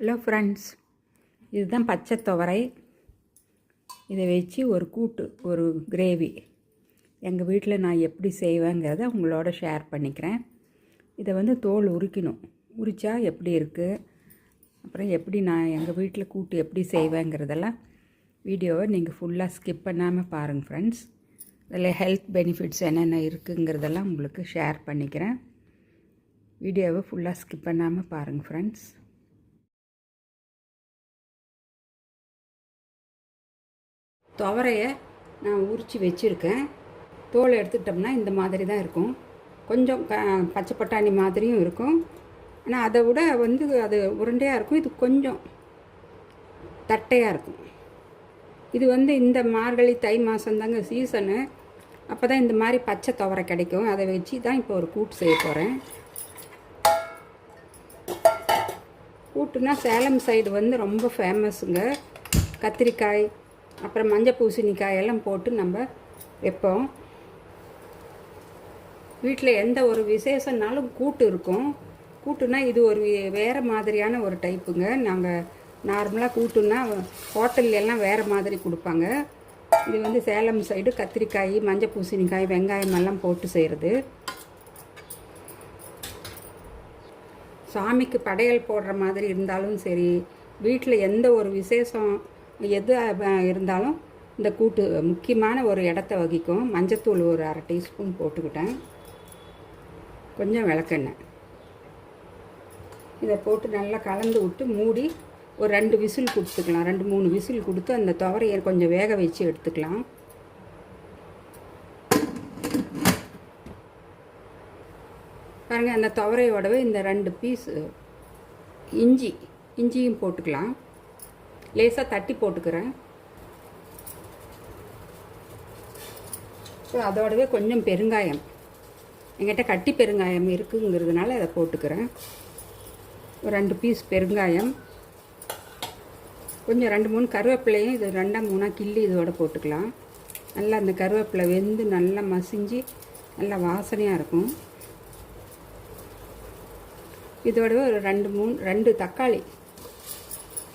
Hello friends இதுதான் பச்சை துவரை. இதை வச்சு ஒரு கூட்டு ஒரு கிரேவி எங்கள் வீட்டில் நான் எப்படி செய்வேங்கிறத உங்களோட ஷேர் பண்ணிக்கிறேன். இதை வந்து தோல் உரிக்கணும். உரித்தா எப்படி இருக்குது அப்புறம் எப்படி நான் எங்கள் வீட்டில் கூட்டு எப்படி செய்வேங்கிறதெல்லாம் வீடியோவை நீங்கள் ஃபுல்லாக ஸ்கிப் பண்ணாமல் பாருங்கள் ஃப்ரெண்ட்ஸ் அதில் ஹெல்த் பெனிஃபிட்ஸ் என்னென்ன இருக்குங்கிறதெல்லாம் உங்களுக்கு ஷேர் பண்ணிக்கிறேன். வீடியோவை ஃபுல்லாக ஸ்கிப் பண்ணாமல் பாருங்கள் ஃப்ரெண்ட்ஸ் துவரையை நான் உரித்து வச்சுருக்கேன். தோல் எடுத்துக்கிட்டோம்னா இந்த மாதிரி தான் இருக்கும். கொஞ்சம் க பச்சை பட்டாணி மாதிரியும் இருக்கும். ஆனால் அதை விட வந்து அது உருண்டையாக இருக்கும். இது கொஞ்சம் தட்டையாக இருக்கும். இது வந்து இந்த மார்கழி தை மாதம் தாங்க சீசனு அப்போ தான் இந்த மாதிரி பச்சை துவரை கிடைக்கும். அதை வச்சு தான் இப்போ ஒரு கூட்டு செய்ய போகிறேன் கூட்டுனா சேலம் சைடு வந்து ரொம்ப ஃபேமஸுங்க கத்திரிக்காய் அப்புறம் மஞ்சள் பூசணிக்காய் எல்லாம் போட்டு நம்ம வைப்போம். வீட்டில் எந்த ஒரு விசேஷம்னாலும் கூட்டு இருக்கும். கூட்டுனா இது ஒரு வேறு மாதிரியான ஒரு டைப்புங்க. நாங்கள் நார்மலாக கூட்டுன்னா ஹோட்டல்லாம் வேறு மாதிரி கொடுப்பாங்க. இது வந்து சேலம் சைடு கத்திரிக்காய் மஞ்சள் பூசணிக்காய் வெங்காயம் எல்லாம் போட்டு செய்கிறது சாமிக்கு படையல் போடுற மாதிரி இருந்தாலும் சரி வீட்டில் எந்த ஒரு விசேஷம் எது இருந்தாலும் இந்த கூட்டு முக்கியமான ஒரு இடத்த வகிக்கும். மஞ்சத்தூள் ஒரு அரை டீஸ்பூன் போட்டுக்கிட்டேன். கொஞ்சம் விளக்கெண்ணெய். இதை போட்டு நல்லா கலந்து விட்டு மூடி ஒரு ரெண்டு விசில் கொடுத்துக்கலாம். ரெண்டு மூணு விசில் கொடுத்து அந்த துவரையை கொஞ்சம் வேக வச்சு எடுத்துக்கலாம். பாருங்கள் அந்த துவரையோடவே இந்த ரெண்டு பீஸ் இஞ்சி இஞ்சியும் போட்டுக்கலாம். லேசாக தட்டி போட்டுக்கிறேன். ஸோ அதோடவே கொஞ்சம் பெருங்காயம். என்கிட்ட கட்டி பெருங்காயம் இருக்குங்கிறதுனால அதை போட்டுக்கிறேன். ஒரு ரெண்டு பீஸ் பெருங்காயம். கொஞ்சம் ரெண்டு மூணு கருவேப்பிலையும் இது ரெண்டாக மூணாக கிள்ளி இதோட போட்டுக்கலாம். நல்லா அந்த கருவேப்பிலை வெந்து நல்லா மசிஞ்சு நல்லா வாசனையாக இருக்கும். இதோடவே ஒரு ரெண்டு மூணு ரெண்டு தக்காளி.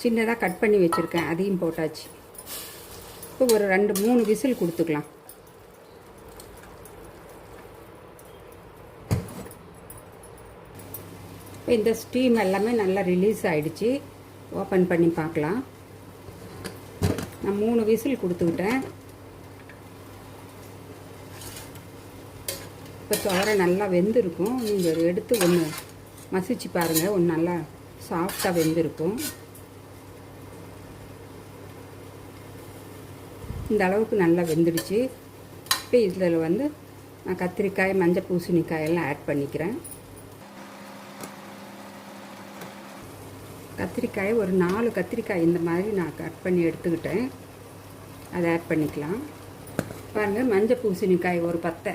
சின்னதாக கட் பண்ணி வச்சுருக்கேன். அதையும் போட்டாச்சு. இப்போ ஒரு ரெண்டு மூணு விசில் கொடுத்துக்கலாம். இப்போ இந்த ஸ்டீம் எல்லாமே நல்லா ரிலீஸ் ஆகிடுச்சு ஓப்பன் பண்ணி பார்க்கலாம். நான் மூணு விசில் கொடுத்துக்கிட்டேன் இப்போ சோரை நல்லா வெந்திருக்கும். நீங்கள் எடுத்து ஒன்று மசிச்சு பாருங்கள் ஒன்று நல்லா சாஃப்டாக வெந்திருக்கும். இந்த அளவுக்கு நல்லா வெந்துடுச்சு. இப்போ இதில் வந்து நான் கத்திரிக்காய் மஞ்சள் பூசணிக்காய் எல்லாம் ஆட் பண்ணிக்கிறேன். கத்திரிக்காய் ஒரு நாலு கத்திரிக்காய் இந்த மாதிரி நான் கட் பண்ணி எடுத்துக்கிட்டேன். அதை ஆட் பண்ணிக்கலாம். பாருங்கள் மஞ்சள் பூசணிக்காய் ஒரு பத்தை.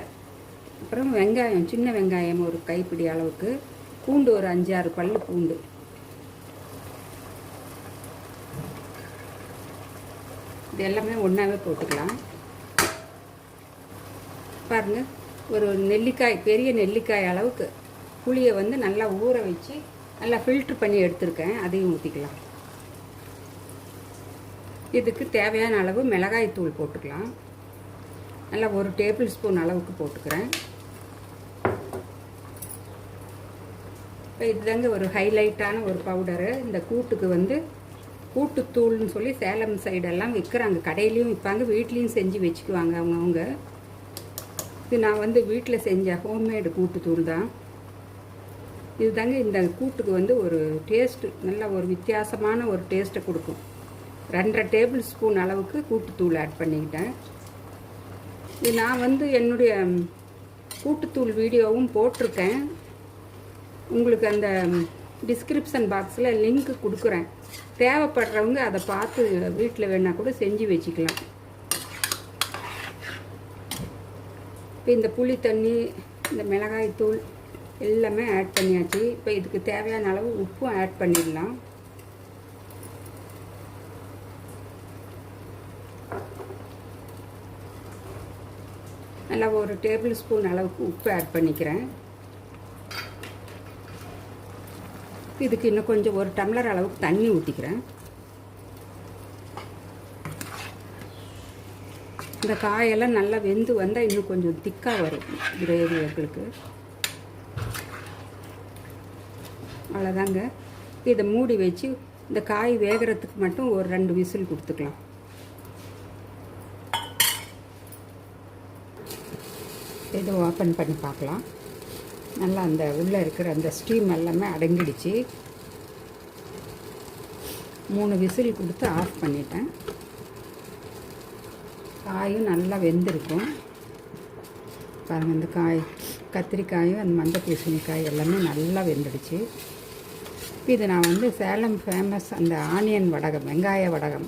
அப்புறம் வெங்காயம் சின்ன வெங்காயம் ஒரு கைப்பிடி அளவுக்கு. பூண்டு ஒரு அஞ்சாறு பல் பூண்டு. இது எல்லாமே ஒன்றாவே போட்டுக்கலாம். பாருங்கள் ஒரு நெல்லிக்காய் பெரிய நெல்லிக்காய் அளவுக்கு புளியை வந்து நல்லா ஊற வச்சு நல்லா ஃபில்ட்ரு பண்ணி எடுத்திருக்கேன். அதையும் ஊற்றிக்கலாம் இதுக்கு தேவையான அளவு மிளகாய் தூள் போட்டுக்கலாம். நல்லா ஒரு டேபிள் ஸ்பூன் அளவுக்கு போட்டுக்கிறேன். இப்போ இதுதாங்க ஒரு ஹைலைட்டான ஒரு பவுடரு இந்த கூட்டுக்கு வந்து கூட்டுத்தூள்னு சொல்லி சேலம் சைடெல்லாம் விற்கிறாங்க. கடையிலையும் விற்பாங்க வீட்லேயும் செஞ்சு வச்சுக்குவாங்க அவங்கவுங்க இது நான் வந்து வீட்டில் செஞ்ச ஹோம்மேடு கூட்டுத்தூள் தான். இது தாங்க இந்த கூட்டுக்கு வந்து ஒரு டேஸ்ட்டு நல்ல ஒரு வித்தியாசமான ஒரு டேஸ்ட்டை கொடுக்கும். ரெண்டரை டேபிள் ஸ்பூன் அளவுக்கு கூட்டுத்தூள் ஆட் பண்ணிக்கிட்டேன். இது நான் வந்து என்னுடைய கூட்டுத்தூள் வீடியோவும் போட்டிருக்கேன். உங்களுக்கு அந்த டிஸ்கிரிப்ஷன் பாக்ஸில் லிங்க் கொடுக்குறேன். தேவைப்படுறவங்க அதை பார்த்து வீட்டில் வேணால் கூட செஞ்சு வச்சுக்கலாம். இப்போ இந்த புளி தண்ணி இந்த மிளகாய் தூள் எல்லாமே ஆட் பண்ணியாச்சு. இப்போ இதுக்கு தேவையான அளவு உப்பும் ஆட் பண்ணிடலாம். நல்லா ஒரு டேபிள் ஸ்பூன் அளவுக்கு உப்பு ஆட் பண்ணிக்கிறேன். இதுக்கு இன்னும் கொஞ்சம் ஒரு டம்ளர் அளவுக்கு தண்ணி ஊற்றிக்கிறேன் இந்த காயெல்லாம் நல்லா வெந்து வந்தால் இன்னும் கொஞ்சம் திக்காக வரும் கிரேவி எங்களுக்கு அவ்வளோதாங்க இதை மூடி வச்சு இந்த காய் வேகிறதுக்கு மட்டும் ஒரு ரெண்டு விசில் கொடுத்துக்கலாம். இதை ஓப்பன் பண்ணி பார்க்கலாம். நல்லா அந்த உள்ளே இருக்கிற அந்த ஸ்டீம் எல்லாமே அடங்கிடுச்சு. மூணு விசில் கொடுத்து ஆஃப் பண்ணிட்டேன். காயும் நல்லா வெந்திருக்கும். பாருங்கள் இந்த காய் கத்திரிக்காயும் அந்த மஞ்சள் பூசணிக்காய் எல்லாமே நல்லா வெந்துடுச்சு. இது நான் வந்து சேலம் ஃபேமஸ் அந்த ஆனியன் வடகம் வெங்காய வடகம்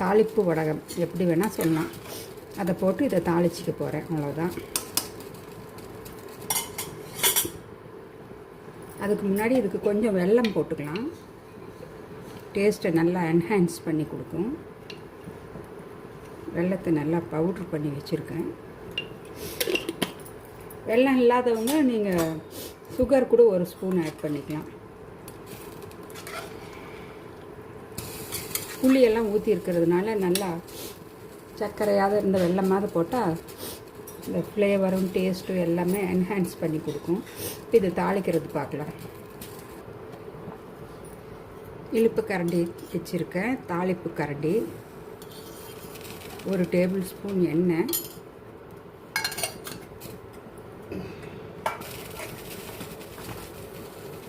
தாளிப்பு வடகம் எப்படி வேணால் சொல்லலாம். அதை போட்டு இதை தாளிச்சிக்க போகிறேன் அவ்வளோதான் அதுக்கு முன்னாடி இதுக்கு கொஞ்சம் வெல்லம் போட்டுக்கலாம். டேஸ்ட்டை நல்லா என்ஹான்ஸ் பண்ணி கொடுக்கும். வெள்ளத்தை நல்லா பவுட்ரு பண்ணி வச்சுருக்கேன். வெல்லம் இல்லாதவங்க நீங்கள் சுகர் கூட ஒரு ஸ்பூன் ஆட் பண்ணிக்கலாம். புளியெல்லாம் ஊற்றி இருக்கிறதுனால நல்லா சர்க்கரையாவது இருந்த வெள்ளமாவது போட்டால் ஃப்ளேவரும் டேஸ்ட்டும் எல்லாமே என்ஹான்ஸ் பண்ணி கொடுக்கும். இது தாளிக்கிறது பார்க்கலாம். இழுப்பு கரண்டி வச்சுருக்கேன். தாளிப்பு கரண்டி. ஒரு டேபிள் ஸ்பூன் எண்ணெய்.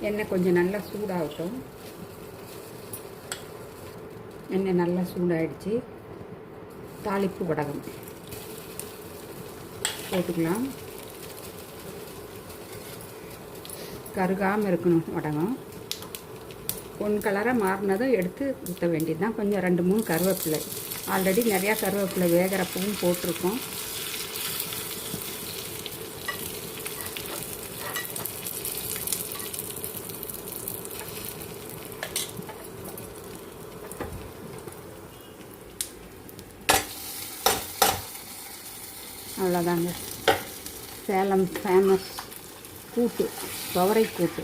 எண்ணெய் கொஞ்சம் நல்லா சூடாகட்டும். எண்ணெய் நல்லா சூடாகிடுச்சு தாளிப்பு வடகம். போட்டுக்கலாம் கருகாமல் இருக்கணும் வடகம். பொன் கலராக மாறினதும் எடுத்து ஊற்ற வேண்டியது தான் கொஞ்சம் ரெண்டு மூணு கருவேப்பிலை. ஆல்ரெடி நிறையா கருவேப்பிலை வேகிறப்பவும் போட்டிருக்கோம். அவ்வளோதாங்க. சேலம் ஃபேமஸ் கூட்டு துவரை கூட்டு.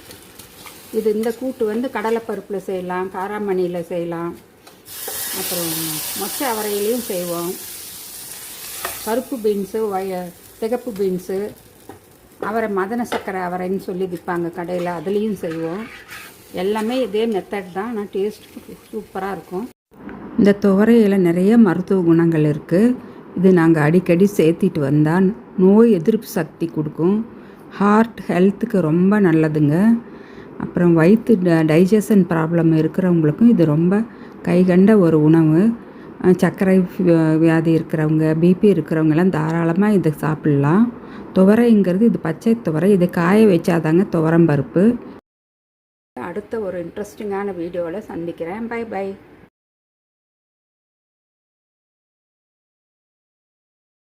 இது இந்த கூட்டு வந்து கடலைப்பருப்பில் செய்யலாம் காராமணியில் செய்யலாம். அப்புறம் மொச்சை அவரையிலையும் செய்வோம். கருப்பு பீன்ஸு வய திகப்பு பீன்ஸு அவரை மதன சக்கரை அவரைன்னு சொல்லி விற்பாங்க கடையில் அதுலேயும் செய்வோம். எல்லாமே இதே மெத்தட் தான் ஆனால் டேஸ்ட் சூப்பராக இருக்கும். இந்த துவரையில் நிறைய மருத்துவ குணங்கள் இருக்குது இது நாங்கள் அடிக்கடி சேர்த்திட்டு வந்தால் நோய் எதிர்ப்பு சக்தி கொடுக்கும். ஹார்ட் ஹெல்த்துக்கு ரொம்ப நல்லதுங்க. அப்புறம் வயிற்று டைஜஷன் ப்ராப்ளம் இருக்கிறவங்களுக்கும் இது ரொம்ப கைகண்ட ஒரு உணவு. சர்க்கரை வியா- வியாதி இருக்கிறவங்க பிபி இருக்கிறவங்கெல்லாம் தாராளமாக இதை சாப்பிட்லாம். துவரைங்கிறது இது பச்சை துவரை இது காய வச்சாதாங்க துவரம் பருப்பு. அடுத்த ஒரு இன்ட்ரெஸ்டிங்கான வீடியோவில் சந்திக்கிறேன். By by